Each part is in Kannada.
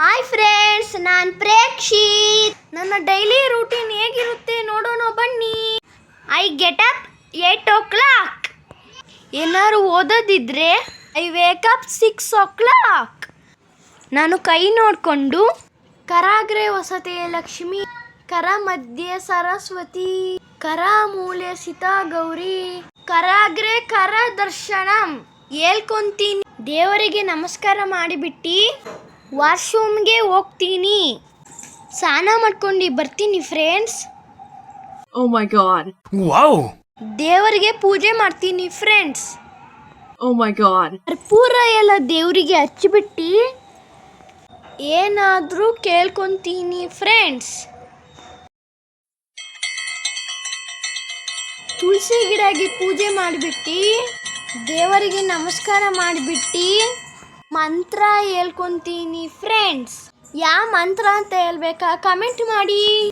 ಹಾಯ್ ಫ್ರೆಂಡ್ಸ್ ನಾನು ಪ್ರೇಕ್ಷಿ ನನ್ನ ಡೈಲಿ ರೂಟೀನ್ ಹೇಗಿರುತ್ತೆ ನೋಡೋಣ ಬನ್ನಿ. I get up eight o'clock ಏನಾದ್ರು ಓದೋದಿದ್ರೆ I wake up six o'clock ನಾನು ಕೈ ನೋಡಿಕೊಂಡು ಕರಾಗ್ರೆ ವಸತೆ ಲಕ್ಷ್ಮಿ, ಕರ ಮಧ್ಯೆ ಸರಸ್ವತಿ, ಕರ ಮೂಲೆ ಸೀತಾ ಗೌರಿ, ಕರಾಗ್ರೆ ಕರ ದರ್ಶನಂ. ಹೇಳ್ಕೊಂತೀನಿ. ದೇವರಿಗೆ ನಮಸ್ಕಾರ ಮಾಡಿಬಿಟ್ಟು. ವಾಶ್ರೂಮ್ಗೆ ಹೋಗ್ತೀನಿ. ಸ್ನಾನ ಮಾಡ್ಕೊಂಡು ಬರ್ತೀನಿ friends oh my god Wow! ದೇವರಿಗೆ ಪೂಜೆ ಮಾಡ್ತೀನಿ ಫ್ರೆಂಡ್ಸ್ ಓ ಮೈ ಗಾಡ್ ಕರ್ಪೂರ ಎಲ್ಲ ದೇವರಿಗೆ ಹಚ್ಚಿಬಿಟ್ಟು ಏನಾದರೂ ಕೇಳ್ಕೊಂತೀನಿ ಫ್ರೆಂಡ್ಸ್ ತುಳಸಿ ಗಿಡಗೆ ಪೂಜೆ ಮಾಡಿಬಿಟ್ಟು ದೇವರಿಗೆ ನಮಸ್ಕಾರ ಮಾಡಿಬಿಟ್ಟು ಮಂತ್ರ ಹೇಳ್ಕೊಂತೀನಿ ಫ್ರೆಂಡ್ಸ್ ಯಾವ ಮಂತ್ರ ಅಂತ ಹೇಳ್ಬೇಕಾ? ಕಮೆಂಟ್ ಮಾಡಿ.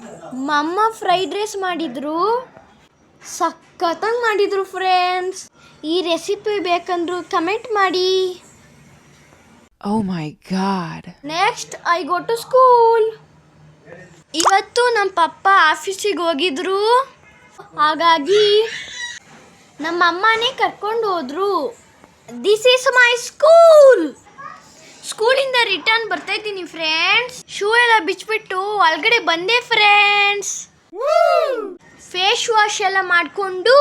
ಮಮ್ಮ ಫ್ರೈಡ್ ರೈಸ್ ಮಾಡಿದ್ರು. ಸಖತ್ತಾಗಿ ಮಾಡಿದ್ರು ಫ್ರೆಂಡ್ಸ್ ಈ ರೆಸಿಪಿ ಬೇಕಂದ್ರು ಕಮೆಂಟ್ ಮಾಡಿ. ಓ my god next I go to school ಇವತ್ತು ನಮ್ಮ ಪಪ್ಪ ಆಫೀಸಿಗೆ ಹೋಗಿದ್ರು. ಹಾಗಾಗಿ ನಮ್ಮ ಅಮ್ಮನೇ ಕರ್ಕೊಂಡು ಹೋದ್ರು. ದಿಸ್ ಈಸ್ ಮೈ ಸ್ಕೂಲ್ ಸ್ಕೂಲಿಂದ ರಿಟರ್ನ್ ಬರ್ತಾ ಇದ್ದೀನಿ ಫ್ರೆಂಡ್ಸ್ ಶೂ ಎಲ್ಲ ಬಿಚ್ಚಿಬಿಟ್ಟು ಒಳಗಡೆ ಬಂದೆ ಫ್ರೆಂಡ್ಸ್ ಫೇಸ್ ವಾಶ್ ಎಲ್ಲ ಮಾಡಿಕೊಂಡು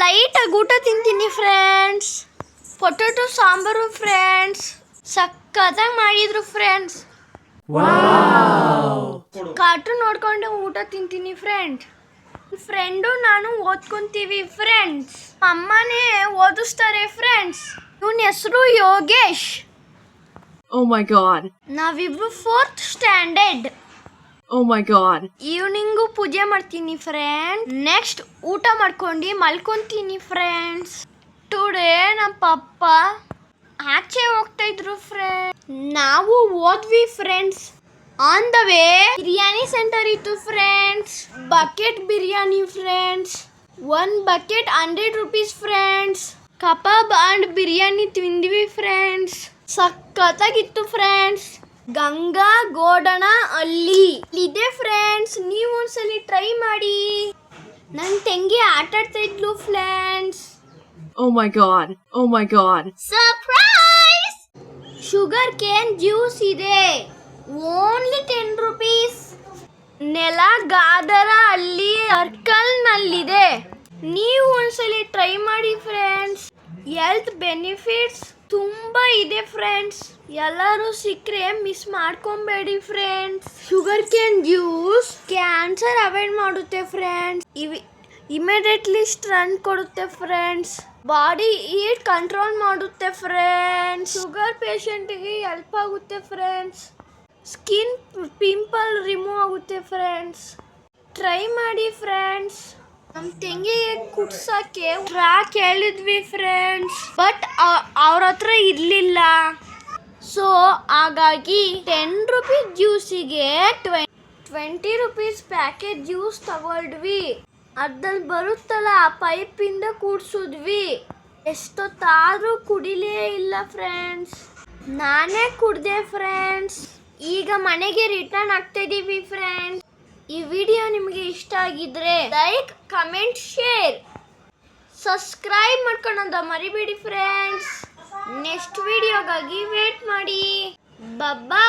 ಲೈಟಾಗಿ ಊಟ ತಿಂತೀನಿ ಫ್ರೆಂಡ್ಸ್ ಪೊಟೊಟೊ ಸಾಂಬಾರು ಫ್ರೆಂಡ್ಸ್ ಸಕ್ಕತ್ತಾಗಿ ಮಾಡಿದ್ರು ಫ್ರೆಂಡ್ಸ್ ಕಾರ್ಟೂನ್ ನೋಡ್ಕೊಂಡು ಊಟ ತಿಂತೀನಿ ಫ್ರೆಂಡ್ ಫ್ರೆಂಡು ನಾನು ಓದ್ಕೊಂತೀವಿ ಫ್ರೆಂಡ್ಸ್ ಅಮ್ಮನೇ ಓದಿಸ್ತಾರೆ ಫ್ರೆಂಡ್ಸ್ ಇವನ ಹೆಸರು ಯೋಗೇಶ್. Oh ಮೈ ಗಾಡ್ ನಾವಿಬ್ರು fourth standard oh my god evening ಪೂಜೆ ಮಾಡ್ತೀನಿ ಫ್ರೆಂಡ್ ನೆಕ್ಸ್ಟ್ ಊಟ ಮಾಡ್ಕೊಂಡು ಮಲ್ಕೊಂತೀನಿ ಫ್ರೆಂಡ್ಸ್ ಟುಡೇ ನಮ್ಮ ಪಪ್ಪ ಆಚೆ ಹೋಗ್ತಾ ಇದ್ರು ಫ್ರೆಂಡ್ ನಾವು ಓದ್ವಿ friends on the way biryani centre ಇತ್ತು friends bucket biryani friends one bucket hundred rupees friends kebab and biryani ತಿಂದ್ವಿ ಫ್ರೆಂಡ್ಸ್ ಸಖತ್ತಾಗಿತ್ತು ಫ್ರೆಂಡ್ಸ್ ಗಂಗಾ ಗೋಡಣ ಅಲ್ಲಿ ಇದೆ ಫ್ರೆಂಡ್ಸ್ ನೀವು ಒಂದ್ಸಲಿ ಟ್ರೈ ಮಾಡಿ. ನನ್ನ ತಂಗಿ ಆಟ ಆಡ್ತಾ ಇದ್ಲು friends oh my god oh my god surprise sugar cane juice ಇದೆ. ಓನ್ಲಿ ಟೆನ್ ರುಪೀಸ್ ನೆಲ ಗಾದರ ಅಲ್ಲಿ ಸರ್ಕಲ್ನಲ್ಲಿದೆ ನೀವು ಒಂದ್ಸಲಿ ಟ್ರೈ ಮಾಡಿ ಫ್ರೆಂಡ್ಸ್ ಹೆಲ್ತ್ ಬೆನಿಫಿಟ್ಸ್ ತುಂಬಾ ಇದೆ ಫ್ರೆಂಡ್ಸ್ ಎಲ್ಲರೂ ಸಿಕ್ಕರೆ miss ಮಾಡ್ಕೊಬೇಡಿ friends sugar can juice cancer avoid ಮಾಡುತ್ತೆ ಫ್ರೆಂಡ್ಸ್ ಇವಿ ಇಮಿಡಿಯೇಟ್ಲಿ ಸ್ಟ್ರೆಂತ್ ಕೊಡುತ್ತೆ ಫ್ರೆಂಡ್ಸ್ ಬಾಡಿ ಈಟ್ ಕಂಟ್ರೋಲ್ ಮಾಡುತ್ತೆ ಫ್ರೆಂಡ್ಸ್ ಶುಗರ್ ಪೇಷಂಟಿಗೆ ಹೆಲ್ಪ್ ಆಗುತ್ತೆ ಫ್ರೆಂಡ್ಸ್ ಸ್ಕಿನ್ ಪಿಂಪಲ್ ರಿಮೂವ್ ಆಗುತ್ತೆ ಫ್ರೆಂಡ್ಸ್ ಟ್ರೈ ಮಾಡಿ ಫ್ರೆಂಡ್ಸ್ ನಮ್ಮ ತಂಗಿ ಕುಡ್ಸಕ್ಕೆ ಟ್ರ್ಯಾಕ್ ಹೇಳಿದ್ವಿ ಫ್ರೆಂಡ್ಸ್ ಬಟ್ ಅವ್ರ ಹತ್ರ ಇರಲಿಲ್ಲ. ಸೊ ಹಾಗಾಗಿ ಟೆನ್ ರುಪೀಸ್ ಜ್ಯೂಸಿಗೆ ಟ್ವೆನ್ ಟ್ವೆಂಟಿ ರುಪೀಸ್ ಪ್ಯಾಕೆಟ್ ಜ್ಯೂಸ್ ತಗೊಳ್ವಿ ಅದ್ರಲ್ಲಿ ಬರುತ್ತಲ್ಲ, ಆ ಪೈಪಿಂದ ಕೂಡ್ಸಿದ್ವಿ. ಎಷ್ಟೊತ್ತಾದ್ರೂ ಕುಡಿಲೇ ಇಲ್ಲ ಫ್ರೆಂಡ್ಸ್ ನಾನೇ ಕುಡ್ದೆ ಫ್ರೆಂಡ್ಸ್ ಈಗ ಮನೆಗೆ ರಿಟರ್ನ್ ಆಗ್ತಾ ಇದೀವಿ ಫ್ರೆಂಡ್ಸ್ ಈ ವಿಡಿಯೋ ನಿಮಗೆ ಇಷ್ಟ ಆಗಿದ್ರೆ ಲೈಕ್, ಕಮೆಂಟ್, ಶೇರ್. ಸಬ್ಸ್ಕ್ರೈಬ್ ಮಾಡ್ಕೊಳ್ಳೋದ ಮರಿಬೇಡಿ ಫ್ರೆಂಡ್ಸ್ ನೆಕ್ಸ್ಟ್ ವಿಡಿಯೋಗಾಗಿ ವೇಟ್ ಮಾಡಿ. ಬಬ್ಬಾ